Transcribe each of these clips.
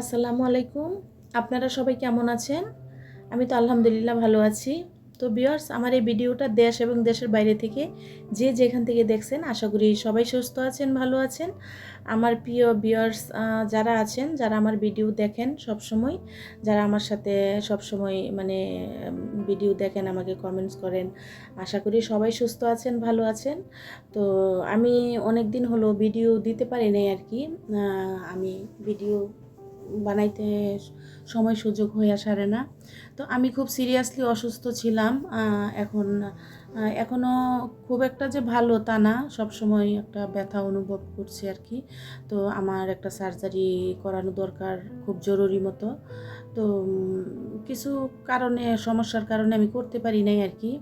আসসালামু আলাইকুম। আপনারা সবাই কেমন আছেন? আমি তো আলহামদুলিল্লাহ ভালো আছি। তো বিয়ার্স আমার এই ভিডিওটা দেশ এবং দেশের বাইরে থেকে যে যেখান থেকে দেখছেন, আশা করি সবাই সুস্থ আছেন, ভালো আছেন। আমার প্রিয় বিয়ার্স যারা আছেন, যারা আমার ভিডিও দেখেন সব সময় যারা আমার সাথে সব সময় মানে ভিডিও দেখেন, আমাকে কমেন্টস করেন, আশা করি সবাই সুস্থ আছেন, ভালো আছেন। তো আমি অনেক দিন হলো ভিডিও দিতে পারি নাই আর কি। আমি ভিডিও বানাইতে সময় সুযোগ হয়ে আসারে না। তো আমি খুব সিরিয়াসলি অসুস্থ ছিলাম এখন এখনও খুব একটা যে ভালো তা না, সব সময় একটা ব্যথা অনুভব করছি আর কি। তো আমার একটা সার্জারি করানো দরকার খুব জরুরি মতো। তো কিছু কারণে, সমস্যার কারণে আমি করতে পারি নাই আর কি।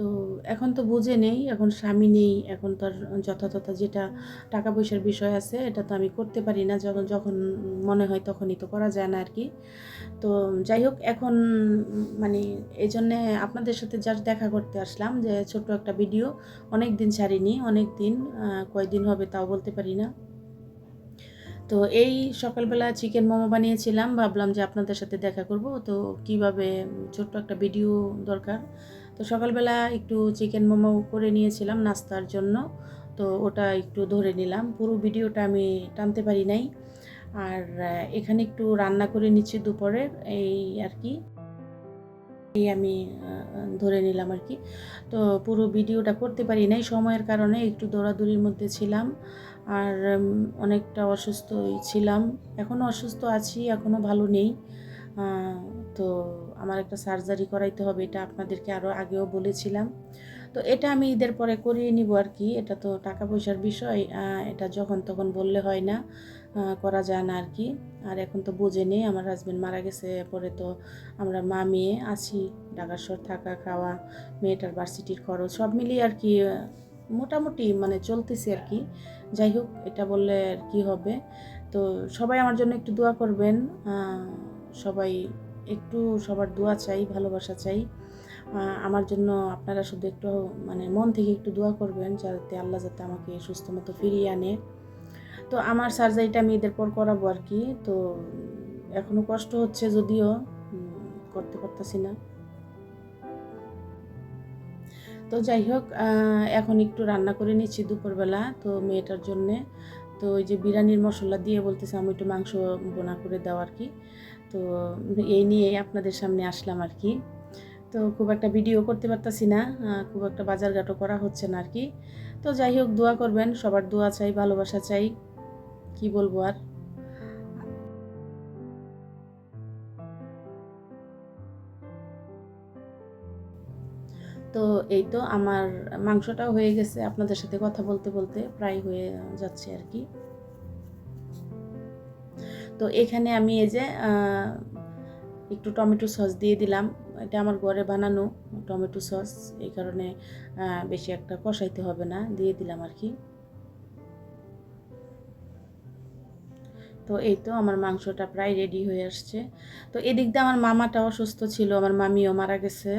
তো এখন তো বুঝে নেই, এখন স্বামী নেই, এখন তার যথাযথ যেটা টাকা পয়সার বিষয় আছে, এটা তো আমি করতে পারি না, যখন যখন মনে হয় তখনই তো করা যায় না আর কি। তো যাই হোক, এখন মানে এই জন্যে আপনাদের সাথে জাস্ট দেখা করতে আসলাম যে ছোট্ট একটা ভিডিও অনেক দিন ছাড়িনি, অনেক দিন কয়দিন হবে তাও বলতে পারি না। তো এই সকালবেলা চিকেন মোমো বানিয়েছিলাম, ভাবলাম যে আপনাদের সাথে দেখা করব, তো কীভাবে ছোট্ট একটা ভিডিও দরকার তো সকালবেলা একটু চিকেন মোমো করে নিয়েছিলাম নাস্তার জন্য। তো ওটা একটু ধরে নিলাম। পুরো ভিডিওটা আমি টানতে পারি নাই। আর এখানে একটু রান্না করে নিচ্ছি দুপুরের এই আর কি। এই আমি ধরে নিলাম আর কি। তো পুরো ভিডিওটা করতে পারি নাই। সময়ের কারণে একটু দৌড়াদৌড়ির মধ্যে ছিলাম। আর অনেকটা অসুস্থই ছিলাম। এখনও অসুস্থ আছি এখনও ভালো নেই। তো আমার একটা সার্জারি করাইতে হবে, এটা আপনাদেরকে আরও আগেও বলেছিলাম। তো এটা আমি ঈদের পরে করিয়ে নিব আর কি, এটা তো টাকা পয়সার বিষয় এটা যখন তখন বললে হয় না করা যায় না আর কি। আর এখন তো বুঝে নেই, আমার হাজব্যান্ড মারা গেছে, পরে তো আমরা মা, মেয়ে আছি ঢাকার শহর থাকা, খাওয়া, মেয়েটার ভার্সিটির খরচ, সব মিলিয়ে আর কি মোটামুটি মানে চলতেছে আর কি। যাই হোক, এটা বললে আর কি হবে। তো সবাই আমার জন্য একটু দোয়া করবেন সবাই একটু সবার দোয়া চাই, ভালোবাসা চাই। আমার জন্য আপনারা শুধু একটু মানে মন থেকে একটু দোয়া করবেন যাতে আল্লাহ যাতে আমাকে সুস্থ মতো ফিরিয়ে আনে। তো আমার সার্জারিটা আমি ঈদের পর করাবো আর কি। তো এখনও কষ্ট হচ্ছে যদিও করতে পারতাছি না। তো যাই হোক এখন একটু রান্না করে নিচ্ছি দুপুরবেলা তো মেয়েটার জন্যে। তো ওই যে বিরিয়ানির মশলা দিয়ে বলতেছে আমি একটু মাংস বোনা করে দাও আর কি। তো এই নিয়ে আপনাদের সামনে আসলাম আর কি। তো খুব একটা ভিডিও করতে পারতাছি না খুব একটা বাজারঘাটও করা হচ্ছে না আর কি। তো যাই হোক, দোয়া করবেন, সবার দোয়া চাই, ভালোবাসা চাই, কি বলব আর? তো এই তো আমার মাংসটাও হয়ে গেছে, আপনাদের সাথে কথা বলতে বলতে প্রায় হয়ে যাচ্ছে আর কি। তো এখানে আমি এই যে একটু টমেটো সস দিয়ে দিলাম। এটা আমার ঘরে বানানো টমেটো সস, এই কারণে বেশি একটা কষাইতে হবে না, দিয়ে দিলাম আর কি। তো এই তো আমার মাংসটা প্রায় রেডি হয়ে আসছে। তো এদিক দিয়ে আমার মামাটা অসুস্থ ছিল, আমার মামিও মারা গেছে।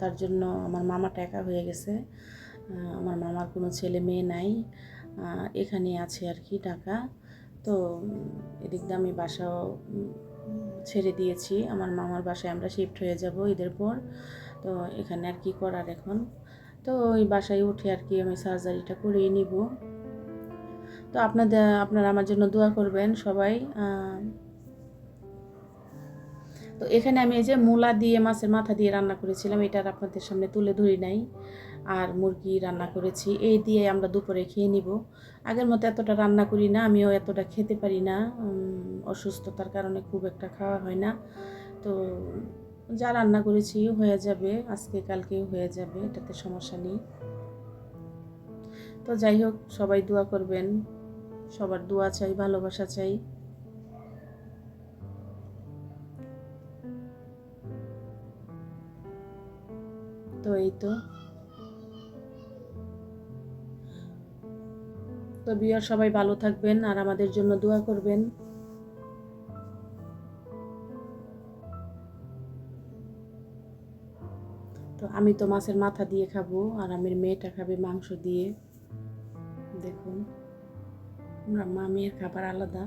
তার জন্য আমার মামাটা একা হয়ে গেছে। আমার মামার কোনো ছেলে মেয়ে নাই এখানে আছে আর কি টাকা। তো এদিক দিয়ে আমি বাসাও ছেড়ে দিয়েছি। আমার মামার বাসায় আমরা শিফট হয়ে যাব ঈদের পর। তো এখানে আর কি করার এখন? তো ওই বাসায় উঠে আর কি আমি সার্জারিটা করিয়ে নিব। তো আপনাদের আপনারা আমার জন্য দোয়া করবেন সবাই তো এখানে আমি এই যে মূলা দিয়ে, মাছের মাথা দিয়ে রান্না করেছিলাম, এটা আর আপনাদের সামনে তুলে ধরি নাই। আর মুরগি রান্না করেছি, এই দিয়ে আমরা দুপুরে খেয়ে নিব। আগের মতো এতটা রান্না করি না, আমিও এতটা খেতে পারি না। অসুস্থতার কারণে খুব একটা খাওয়া হয় না। তো যা রান্না করেছি হয়ে যাবে, আজকে কালকেও হয়ে যাবে, এটাতে সমস্যা নেই। তো যাই হোক, সবাই দোয়া করবেন, সবার দোয়া চাই, ভালোবাসা চাই। তো এই তো। তো বিয়ার সবাই ভালো থাকবেন আর আমাদের জন্য দোয়া করবেন। তো আমি তো মাছের মাথা দিয়ে খাব আর আমার মেয়েটা খাবে মাংস দিয়ে। দেখুন, আমরা মা মেয়ের খাবার আলাদা।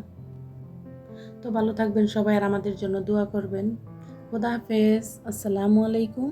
তো ভালো থাকবেন সবাই আর আমাদের জন্য দোয়া করবেন। খোদা হাফেজ, আসসালামু আলাইকুম।